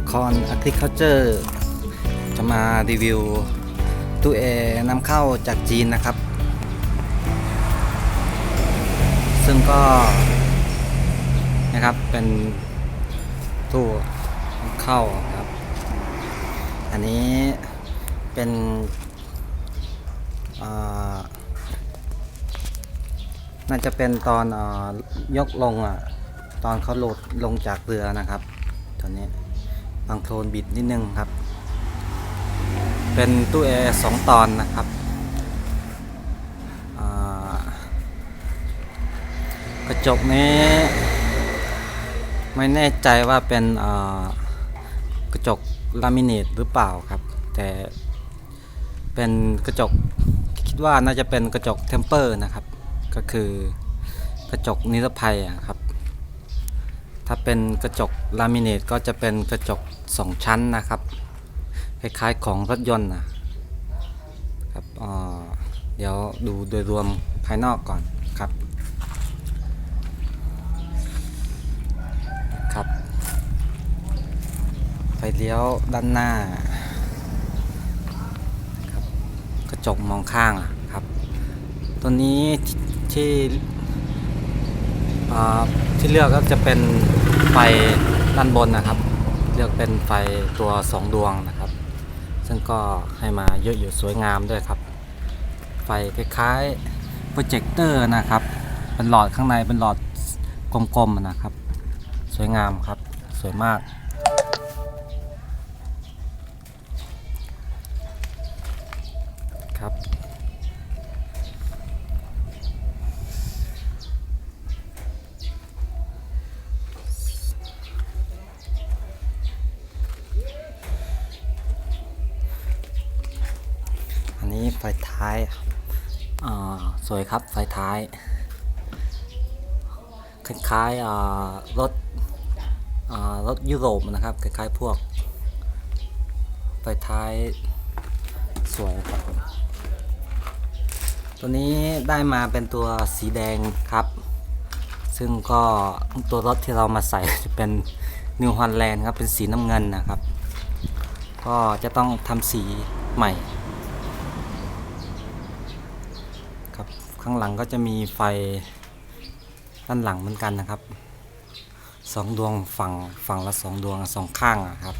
สาครอะคริเคาเจอร์จะมารีวิวตู้แอร์นำเข้าจากจีนนะครับ ซึ่งก็นะครับเป็นตู้นำเข้าครับ อันนี้เป็นน่าจะเป็นตอนอยกลงอะตอนเขาโหลดลงจากเรือนะครับตอน นี้บางโคลนบิดนิดนึงครับ เป็นตู้แอร์สองตอนนะครับกระจกนี้ ไม่แน่ใจว่าเป็นกระจกลามิเนตหรือเปล่าครับ แต่เป็นกระจกคิดว่าน่าจะเป็นกระจกเทมเปอร์นะครับ ก็คือกระจกนิรภัยครับ เป็นกระจกลามิเนตก็จะเป็นกระจกสองชั้นนะครับ คล้ายๆของรถยนต์นะครับเดี๋ยวดูโดยรวมภายนอกก่อนครับครับ ไฟเลี้ยวด้านหน้าครับกระจกมองข้างครับ ตัวนี้ที่ที่เลือกก็จะเป็น ไฟด้านบนนะครับ เลือกเป็นไฟตัวสองดวงนะครับ ซึ่งก็ให้มาเยอะอยู่สวยงามด้วยครับ ไฟคล้ายๆโปรเจคเตอร์นะครับ เป็นหลอดข้างในเป็นหลอดกลมๆนะครับ สวยงามครับ สวยมาก ไฟท้ายอ่าสวยครับไฟท้าย คล้ายๆอ่ารถอ่ารถยุโรปนะครับ คล้ายๆพวก ไฟท้ายสวยครับตัวนี้ได้มาเป็นตัวสีแดงครับ ซึ่งก็ตัวรถที่เรามาใส่จะเป็น New Holland ครับ เป็นสีน้ำเงินนะครับ ก็จะต้องทำสีใหม่ ครับ ข้างหลังก็จะมีไฟด้านหลังเหมือนกันนะครับสองดวงฝั่งฝั่งละสองดวงสองข้างอะครับ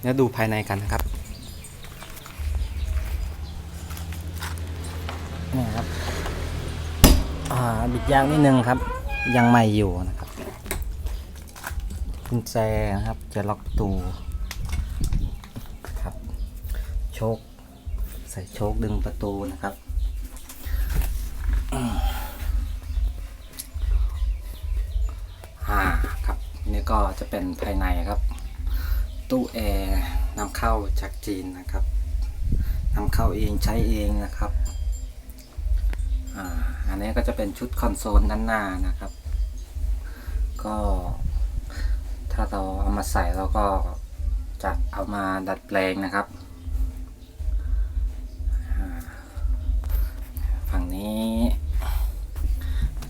เดี๋ยวดูภายในกันนะครับนี่ครับอ่าบิดยางนิดนึงครับ ยังใหม่อยู่นะครับ กุญแจนะครับ จะล็อกประตูครับ โชค ใส่โชคดึงประตูนะครับอ่าครับ นี่ก็จะเป็นภายในครับ ตู้แอร์นำเข้าจากจีนนะครับนำเข้าเองใช้เองนะครับอ่าอันนี้ก็จะเป็นชุดคอนโซลด้านหน้านะครับ ก็ ถ้าเราเอามาใส่เราก็จะเอามาดัดแปลงนะครับ ฝั่งนี้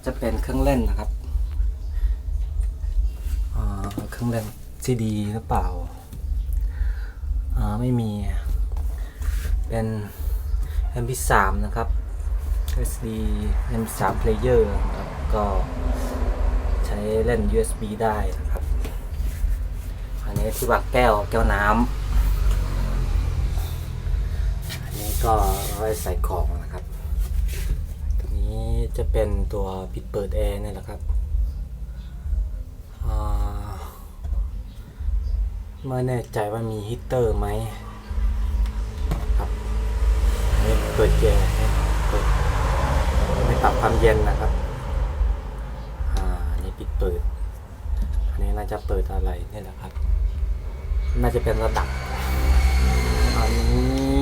จะเป็นเครื่องเล่นนะครับเครื่องเล่นซีดีหรือเปล่าอ่าไม่มี เป็น MP3 นะครับ SD MP3 player นะครับก็ใช้เล่น USB ได้นะครับ อันนี้ที่ว่าแก้วแก้วน้ำอันนี้ก็ไว้ใส่ของนะครับ ตัวนี้จะเป็นตัวปิดเปิดแอร์นี่แหละครับไม่แน่ใจว่ามีฮีตเตอร์ไหมครับอันนี้เปิดแอร์เปิดไม่ปรับความเย็นนะครับอ่านนี้ปิดเปิดอันนี้น่าจะเปิดอะไรนี่แหละครับ น่าจะเป็นระดับอันนี้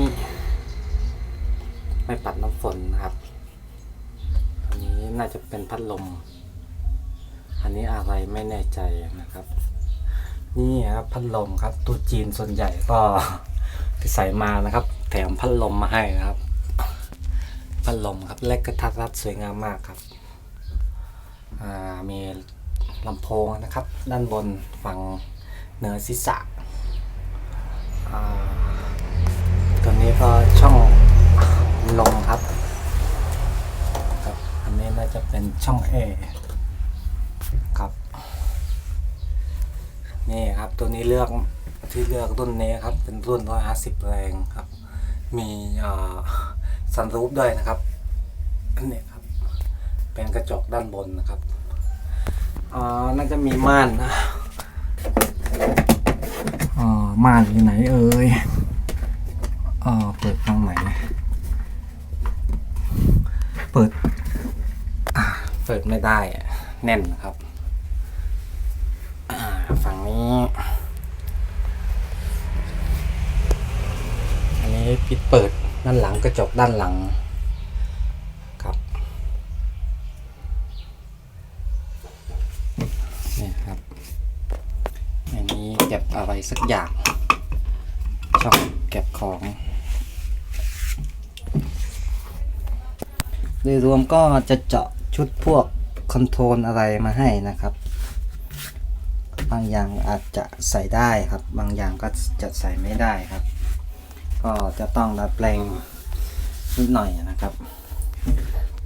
ไม่ปัดน้ำฝนนะครับ อันนี้น่าจะเป็นพัดลม อันนี้อะไรไม่แน่ใจนะครับ นี่ครับพัดลมครับตัวจีนส่วนใหญ่ก็ที่ใส่มานะครับ แถมพัดลมมาให้นะครับ พัดลมครับเล็กกระทัดรัดสวยงามมากครับ มีลำโพงนะครับ ด้านบนฝั่งเหนือศีรษะ ตัวนี้ก็ช่องลมครับ ครับ อันนี้น่าจะเป็นช่อง A ครับ นี่ครับตัวนี้เลือกที่เลือกรุ่นนี้ครับ เป็นรุ่น 150 แรงครับ มีอ่าซันรูฟด้วยนะครับอันนี้ครับ เป็นกระจกด้านบนนะครับอ่าน่าจะมีม่านนะ ม่านอยู่ไหนเอ่ยเอ่าเปิดทางไหน เปิด เปิดไม่ได้อะแน่นนะครับอ่าฝั่งนี้ อันนี้ปิดเปิดด้านหลังกระจกด้านหลังครับนี่ครับ อันนี้เก็บอะไรสักอย่าง ช่องเก็บของโดยรวมก็จะเจาะชุดพวกคอนโทรลอะไรมาให้นะครับ บางอย่างอาจจะใส่ได้ครับ บางอย่างก็จะใส่ไม่ได้ครับ ก็จะต้องดัดแปลงนิดหน่อยนะครับ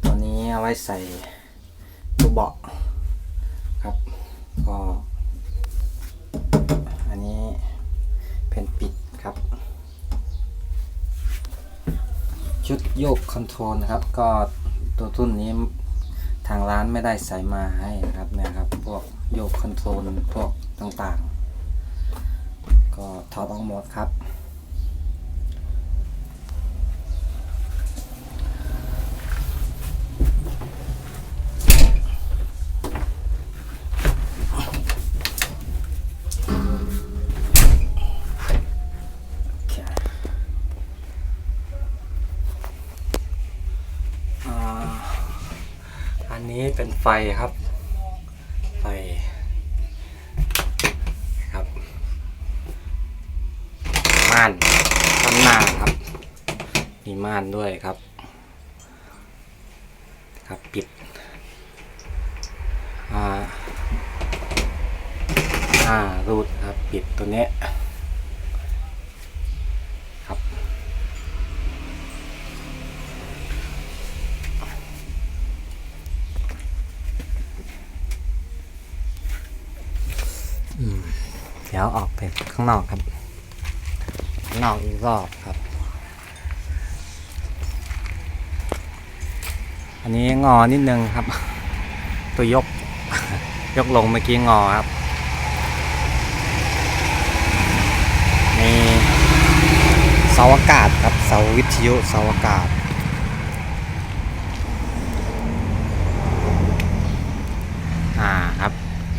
ตัวนี้เอาไว้ใส่ตัวเบาะครับ ก็ อันนี้เป็นปิด ครับ ชุดโยกคอนโทรลนะครับ ก็ตัวทุ่นนี้ทางร้านไม่ได้ใส่มาให้นะครับนะครับ พวกโยกคอนโทรลพวกต่างๆ ก็ถอดออกหมดครับ นี้เป็นไฟครับ ไฟครับม่านด้านหน้าครับ มีม่านด้วยครับ ครับปิดอ่าอ่ารูดครับปิดตัวเนี้ ดี๋ยวออกไปข้างนอกครับข้างนอกอีกรอบครับ อันนี้งอนิดนึงครับ ตัวยก ยกลงเมื่อกี้งอครับมีเสาอากาศครับเสาวิทยุเสาอากาศอ่าครับ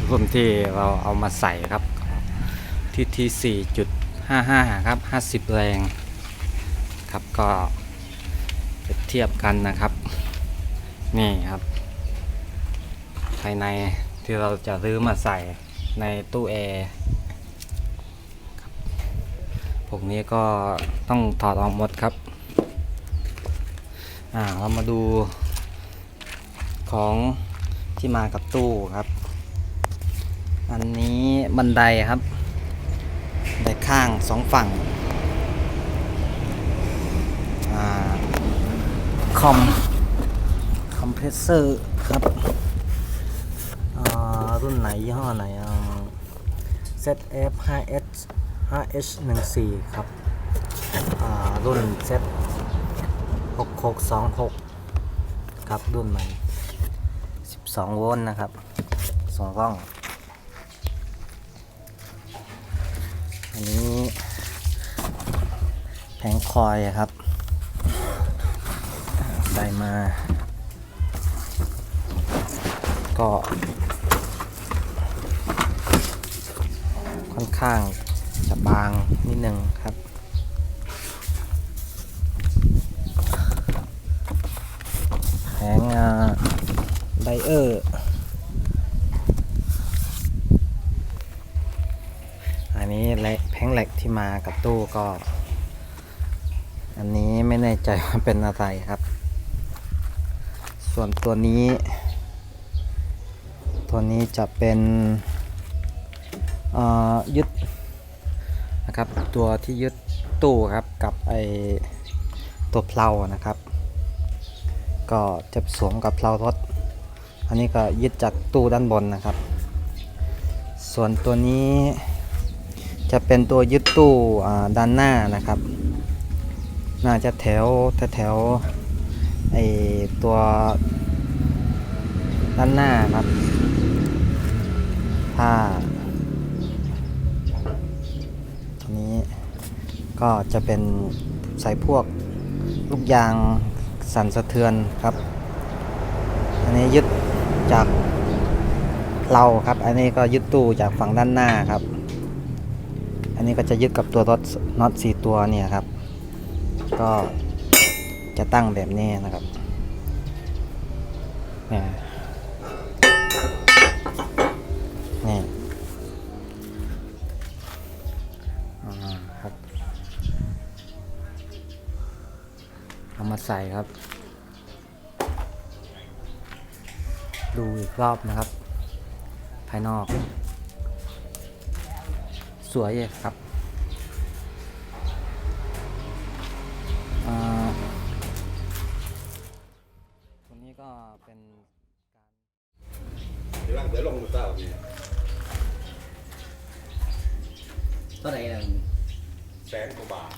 รุ่นที่เราเอามาใส่ครับ ที่ที่สี่จุดห้าห้าครับห้าสิบแรง ครับก็เปรียบเทียบกันนะครับ นี่ครับ ภายในที่เราจะรื้อมาใส่ในตู้แอร์พวกนี้ก็ต้องถอดออกหมดครับอ่าเรามาดูของที่มากับตู้ครับ อันนี้บันไดครับ ข้างสองฝั่งอคอมคอมเพรสเซอร์ครับรุ่นไหนยี่ห้อไหน ZF 5S 5H14 ครับรุ่น Z 6626 ครับ รุ่นใหม่12 โวลต์นะครับสองร่อง อันนี้แผงคอยครับได้มา ก็ ค่อนข้างจะบางนิดนึงครับแผงไดเออร์ กับตู้ก็ อันนี้ไม่แน่ใจว่าเป็นอะไรครับ ส่วนตัวนี้ ตัวนี้จะเป็นยึดนะครับ ตัวที่ยึดตู้ครับกับไอตัวเพลานะครับ ก็จะสวมกับเพลารถ อันนี้ก็ยึดจากตู้ด้านบนนะครับ ส่วนตัวนี้ จะเป็นตัวยึดตู้ด้านหน้านะครับ น่าจะแถวแถวไอตัวด้านหน้าครับถ้าตัวนี้ก็จะเป็นใส่พวกลูกยางสั่นสะเทือนครับ อันนี้ยึดจากเราครับ อันนี้ก็ยึดตู้จากฝั่งด้านหน้าครับ อันนี้ก็จะยึดกับตัวรถน็อตสี่ตัวเนี่ยครับ ก็จะตั้งแบบนี้นะครับเนี่ยนี่ครับเอามาใส่ครับ ดูอีกรอบนะครับ ภายนอก สวยเลยครับอ่าตัวนี้ก็เป็นการเดี๋ยวลงเดี๋ยวลงมือเต้าพี่เท่าไหร่อะแสนกว่าบาท